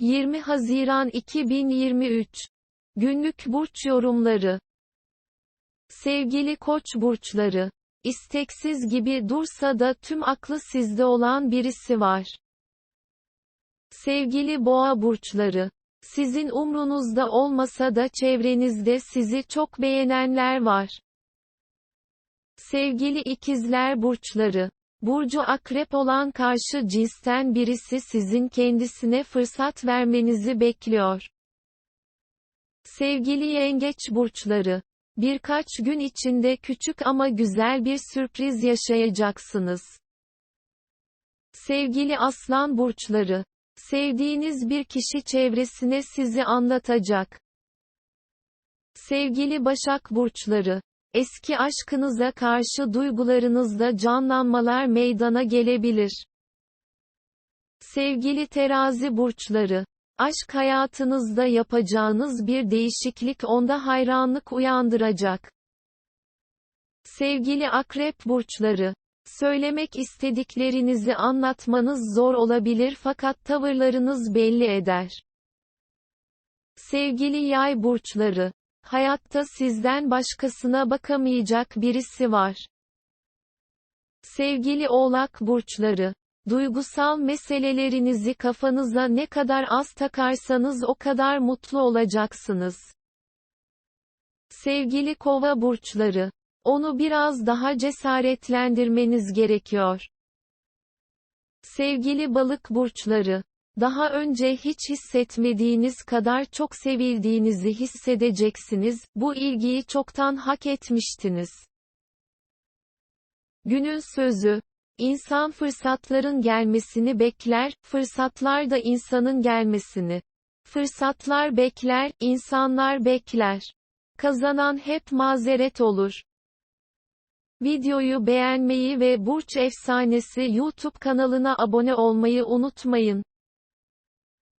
20 Haziran 2023 Günlük burç yorumları Sevgili Koç burçları, isteksiz gibi dursa da tüm aklı sizde olan birisi var. Sevgili Boğa burçları, sizin umrunuzda olmasa da çevrenizde sizi çok beğenenler var. Sevgili ikizler burçları, Burcu akrep olan karşı cinsten birisi sizin kendisine fırsat vermenizi bekliyor. Sevgili yengeç burçları, birkaç gün içinde küçük ama güzel bir sürpriz yaşayacaksınız. Sevgili aslan burçları, sevdiğiniz bir kişi çevresine sizi anlatacak. Sevgili başak burçları, Eski aşkınıza karşı duygularınızda canlanmalar meydana gelebilir. Sevgili terazi burçları, aşk hayatınızda yapacağınız bir değişiklik onda hayranlık uyandıracak. Sevgili akrep burçları, söylemek istediklerinizi anlatmanız zor olabilir fakat tavırlarınız belli eder. Sevgili yay burçları, Hayatta sizden başkasına bakamayacak birisi var. Sevgili Oğlak burçları, duygusal meselelerinizi kafanıza ne kadar az takarsanız o kadar mutlu olacaksınız. Sevgili Kova burçları, onu biraz daha cesaretlendirmeniz gerekiyor. Sevgili balık burçları, daha önce hiç hissetmediğiniz kadar çok sevildiğinizi hissedeceksiniz, bu ilgiyi çoktan hak etmiştiniz. Günün sözü, İnsan fırsatların gelmesini bekler, fırsatlar da insanın gelmesini. Fırsatlar bekler, insanlar bekler. Kazanan hep mazeret olur. Videoyu beğenmeyi ve Burç Efsanesi YouTube kanalına abone olmayı unutmayın.